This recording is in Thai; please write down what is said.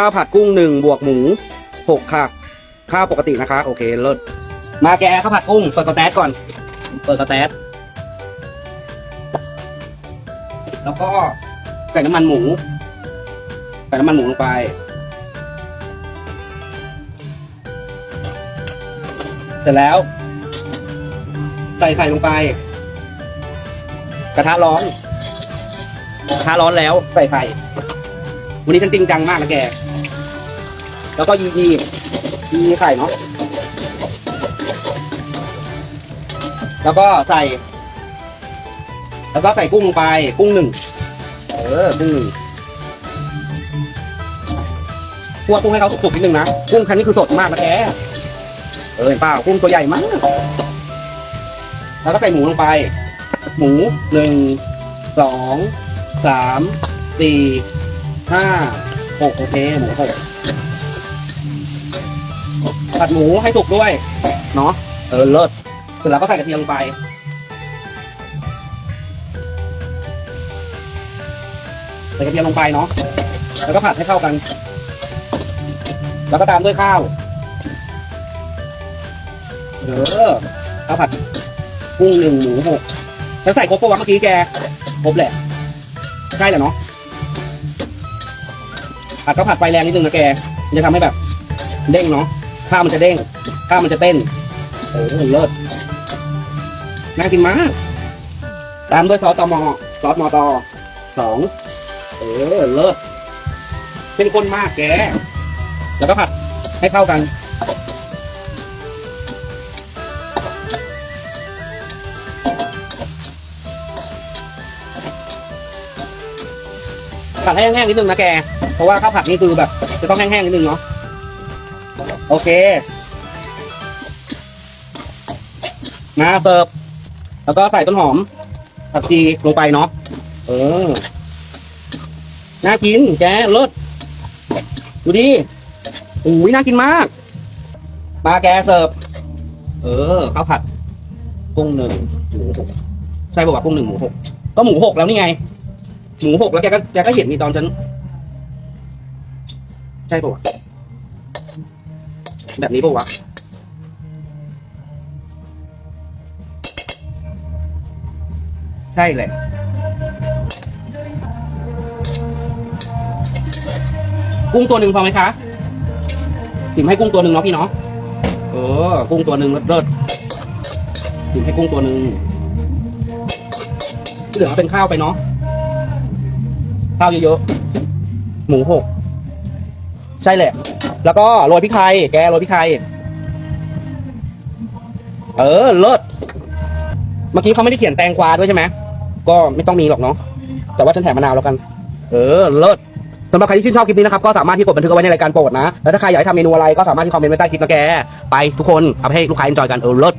ข้าวผัดกุ้งหนึ่งบวกหมูหกค่ะ ข้าวปกตินะคะ โอเคเลิศมาแกข้าวผัดกุ้งเปิดสแตทก่อน เปิดสแตทแล้วก็ใส่น้ำมันหมูใส่น้ำมันหมูลงไป เสร็จแล้ว ใส่ไข่ลงไป กระทะร้อน กระทะร้อนแล้วใส่ไข่ วันนี้ฉันจริงจังมากนะแก แล้วก็ยียียีไข่เนาะแล้วก็ใส่ แล้วก็ใส่กุ้งลงไปกุ้งหนึ่งเออกุ้งหนึ่งคั่วกุ้งให้เขาสุกๆนิดนึงนะกุ้งคันนี้คือสดมากนะแกเออเห็นเปล่ากุ้งตัวใหญ่มากแล้วก็ใส่หมูลงไป หมูหนึ่งสองสามสี่ห้าหกโอเคหมูหก ผัดหมูให้สุกด้วย เนาะเออเลิศเสร็จแล้วก็ใส่กระเทียมลงไป ใส่กระเทียมลงไปเนาะแล้วก็ผัดให้เข้ากัน แล้วก็ตามด้วยข้าวเออข้าวผัดกุ้งหนึ่งหมูหกแล้วใส่ครบปะวะเมื่อกี้แกครบแหละใช่แหละเนาะผัดก็ผัดไฟแรงนิดนึงนะแกมันจะทำให้แบบ เด้งเนาะข้าวมันจะเด้งข้าวมันจะเต้นเออเลิศน่ากินมาก ตามด้วยซอสตอมอซอสมอตอสองเออเลิศเป็นคนมากแก แล้วก็ผัดให้เข้ากันผัดให้แห้งๆนิดนึงนะแก เพราะว่าข้าวผัดนี่คือแบบ จะต้องแห้งๆนิดนึงเนาะ โอเค มาเสิร์ฟแล้วก็ใส่ต้นหอมผักชีลงไปเนาะเออ น่ากินแกเลิศดูดิอุ้ยน่ากินมากมาแกเสิร์ฟเออข้าวผัดกุ้งหนึ่งหมูหกใช่ป่าวะกุ้งหนึ่งหมูหกก็หมูหกแล้วนี่ไง หมูหกแล้วแกก็แกก็เห็นนี่ตอนฉัน ใช่ป่าวะ แบบนี้ป่าวะใช่แหละกุ้งตัวหนึ่งพอไหมคะถิ่มให้กุ้งตัวหนึ่งเนาะพี่เนาะเออ กุ้งตัวหนึ่งเลิศถิมให้กุ้งตัวหนึ่งที่เหลือเอาเป็นข้าวไปเนาะข้าวเยอะๆหมูหกใช่แหละ แล้วก็โรยพริกไทย แกโรยพริกไทย เออ เลิศ เมื่อกี้เขาไม่ได้เขียนแตงกวาด้วยใช่ไหม ก็ไม่ต้องมีหรอกเนาะ แต่ว่าฉันแถมมะนาวแล้วกัน เออ เลิศสำหรับใครที่ชื่นชอบคลิปนี้นะครับ ก็สามารถที่กดบันทึกเอาไว้ในรายการโปรดนะ แล้วถ้าใครอยากให้ทำเมนูอะไรก็สามารถที่คอมเมนต์ไว้ใต้คลิปนะแก ไปทุกคน เอาไปให้ลูกค้าเอนจอยกัน เออ เลิศ